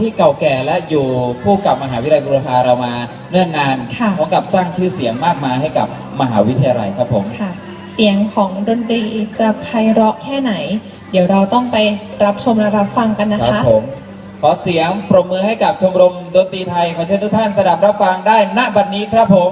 ที่เก่าแก่และอยู่คู่กับมหาวิทยาลัยบุรพาเรามาเนื่องนานค่ะ พร้อมกับสร้างชื่อเสียงมากมายให้กับมหาวิทยาลัยครับผม ค่ะ เสียงของดนตรีจะไพเราะแค่ไหน เดี๋ยวเราต้องไปรับชมและรับฟังกันนะครัคะผม ขอเสียงปรบมือให้กับชมรมดนตรีไทย ขอเชิญทุกท่านสดับรับฟังได้ณบัดนี้ครับผม